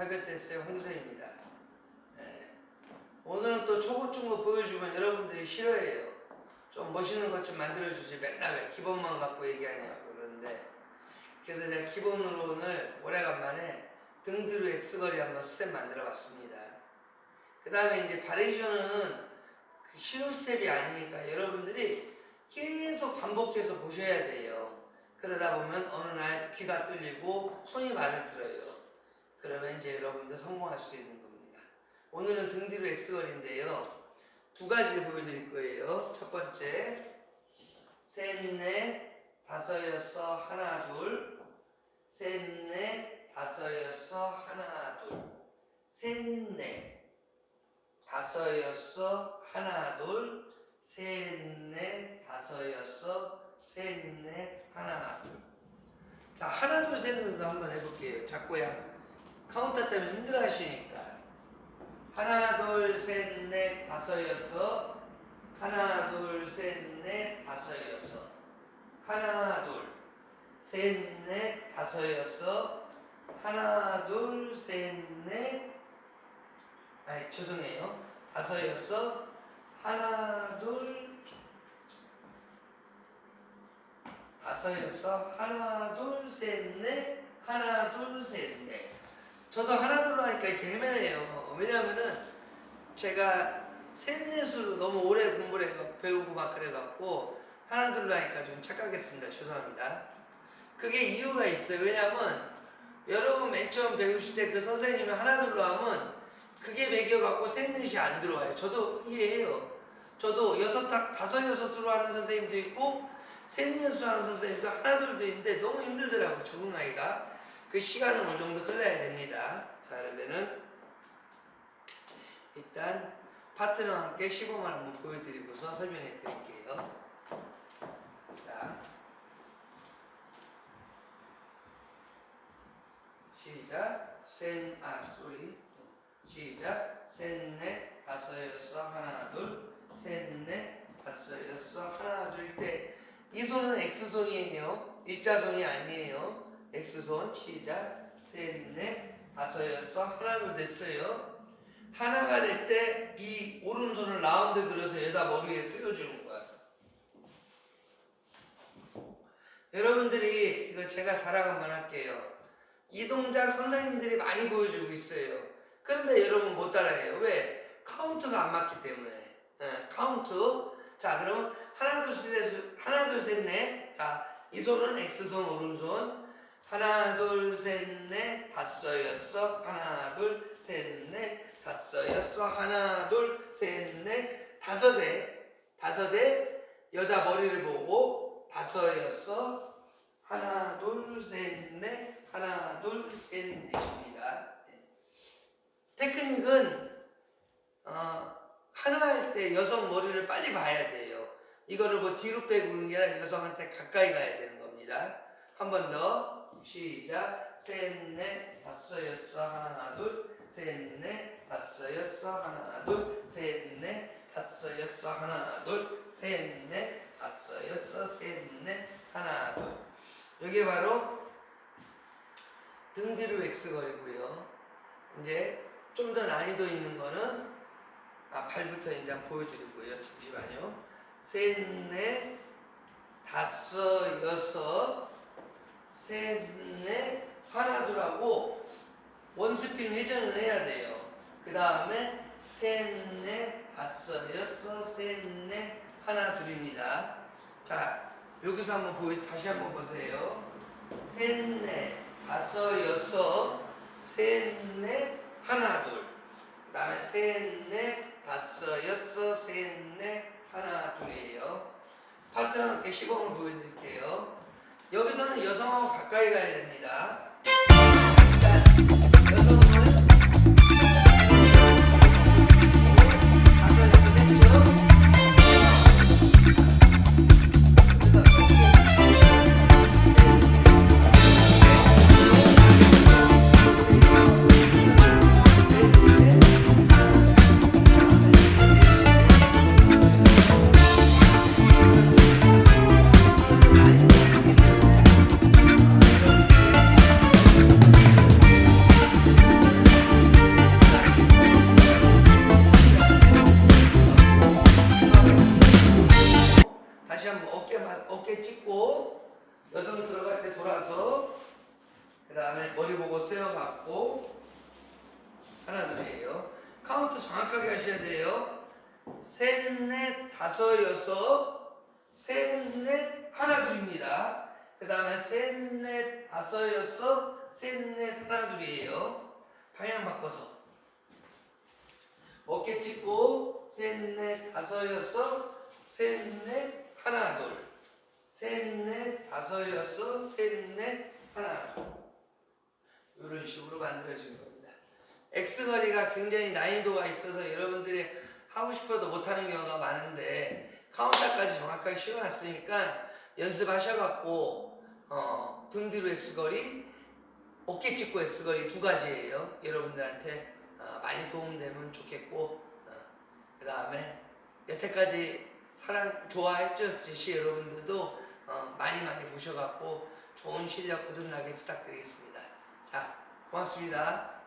사교대생 홍서입니다. 네. 오늘은 또 초고 중고 보여주면 여러분들이 싫어해요. 좀 멋있는 것 좀 만들어주지 맨날 왜 기본만 갖고 얘기하냐고 그러는데 그래서 제가 기본으로 오늘 오래간만에 등 뒤로 X거리 한번 스텝 만들어 봤습니다. 그 다음에 이제 바레이션은 그 쉬운 스텝이 아니니까 여러분들이 계속 반복해서 보셔야 돼요. 그러다 보면 어느 날 귀가 뚫리고 손이 말을 들어요. 이제 여러분들 성공할 수 있는 겁니다. 오늘은 등 뒤로 X거리인데요. 두 가지를 보여드릴 거예요. 첫 번째, 셋, 넷, 다섯, 여섯, 하나, 둘, 셋, 넷, 다섯, 여섯, 하나, 둘, 셋, 넷, 다섯, 여섯, 하나, 둘, 셋, 넷, 다섯, 여섯, 셋, 넷, 하나, 둘. 자, 하나, 둘, 셋, 넷도 한번 해볼게요. 자꾸야. 카운터 때문에 힘들어 하시니까. 하나, 둘, 셋, 넷, 다섯, 여섯. 하나, 둘, 셋, 넷, 다섯, 여섯. 하나, 둘, 셋, 넷, 다섯, 여섯. 하나, 둘, 셋, 넷. 아니, 죄송해요. 다섯, 여섯. 하나, 둘. 다섯, 여섯. 하나, 둘, 셋, 넷. 하나, 둘, 셋, 넷. 저도 하나, 둘로 하니까 이렇게 헤매네요. 왜냐면은 제가 셋넷으로 너무 오래 공부를 해서 배우고 막 그래갖고 하나, 둘로 하니까 좀 착각했습니다. 죄송합니다. 그게 이유가 있어요. 왜냐면 여러분 맨 처음 배우실 때 그 선생님이 하나, 둘로 하면 그게 매겨갖고 셋넷이 안 들어와요. 저도 이해해요. 저도 여섯, 다, 다섯, 여섯으로 하는 선생님도 있고 셋넷으로 하는 선생님도 하나, 둘도 있는데 너무 힘들더라고요. 적응하기가. 그 시간은 어느 정도 흘러야 됩니다. 자, 그러면은 일단 파트너와 함께 시범을 한번 보여드리고서 설명해 드릴게요. 자, 시작. 센, 아, 쏘리. 시작. 셋, 넷, 다섯, 여섯, 하나, 둘. 셋, 넷, 다섯, 여섯, 하나, 둘. 때 이 손은 X손이에요. 일자손이 아니에요. X손. 시작. 셋, 넷, 다섯, 여섯, 하나, 둘 됐어요. 하나가 될 때 이 오른손을 라운드 그려서 여기다 머리에 쓰여주는 거야. 여러분들이 이거 제가 자랑 한번 할게요. 이 동작 선생님들이 많이 보여주고 있어요. 그런데 여러분 못 따라해요. 왜? 카운트가 안 맞기 때문에. 예, 카운트. 자, 그러면 하나 둘 셋, 하나 둘셋 넷. 자, 이 손은 X손 오른손. 하나 둘 셋 넷 다섯 여섯 하나 둘 셋 넷 다섯 여섯 하나 둘 셋 넷 다섯 에 다섯 에 여자 머리를 보고 다섯 여섯 하나 둘 셋 넷 하나 둘 셋 넷입니다. 네. 테크닉은 어, 하나 할 때 여성 머리를 빨리 봐야 돼요. 이거를 뭐 뒤로 빼고 그런 게 아니라 여성한테 가까이 가야 되는 겁니다. 한 번 더. 시작. 셋, 넷, 다섯, 여섯, 하나, 둘. 셋, 넷, 다섯, 여섯, 하나, 둘. 셋, 넷, 다섯, 여섯, 하나, 둘. 셋, 넷, 다섯, 여섯, 셋, 넷, 하나, 둘. 이게 바로 등 뒤로 X거리고요. 이제 좀 더 난이도 있는 거는 아, 발부터 이제 보여드리고요. 잠시만요. 셋, 넷, 다섯, 여섯, 셋, 넷, 하나, 둘하고 원스핀 회전을 해야 돼요. 그 다음에 셋, 넷, 다섯, 여섯, 셋, 넷, 하나, 둘입니다. 자, 여기서 한번 보여, 다시 한번 보세요. 셋, 넷, 다섯, 여섯, 셋, 넷, 하나, 둘. 그 다음에 셋, 넷, 다섯, 여섯, 셋, 넷, 하나, 둘이에요. 파트너와 함께 시범을 보여드릴게요. 여기서는 여성하고 가까이 가야 됩니다. 어깨 찍고 여성 들어갈 때 돌아서 그 다음에 머리 보고 세워갖고 하나 둘이에요. 카운트 정확하게 하셔야 돼요. 셋, 넷, 다섯, 여섯, 셋, 넷, 하나 둘입니다. 그 다음에 셋, 넷, 다섯, 여섯, 셋, 넷, 하나 둘이에요. 방향 바꿔서 어깨 찍고 셋, 넷, 다섯, 여섯, 셋, 넷, 하나 둘, 셋, 넷, 다섯, 여섯, 셋, 넷, 하나 둘. 이런 식으로 만들어진 겁니다. X거리가 굉장히 난이도가 있어서 여러분들이 하고 싶어도 못하는 경우가 많은데 카운터까지 정확하게 실어놨으니까 연습하셔갖고 어, 등 뒤로 X거리, 어깨 찍고 X거리 두 가지예요. 여러분들한테 어, 많이 도움되면 좋겠고 그 다음에 여태까지 사랑 좋아했듯이 여러분들도 어, 많이 많이 보셔갖고 좋은 실력 거듭나길 부탁드리겠습니다. 자, 고맙습니다.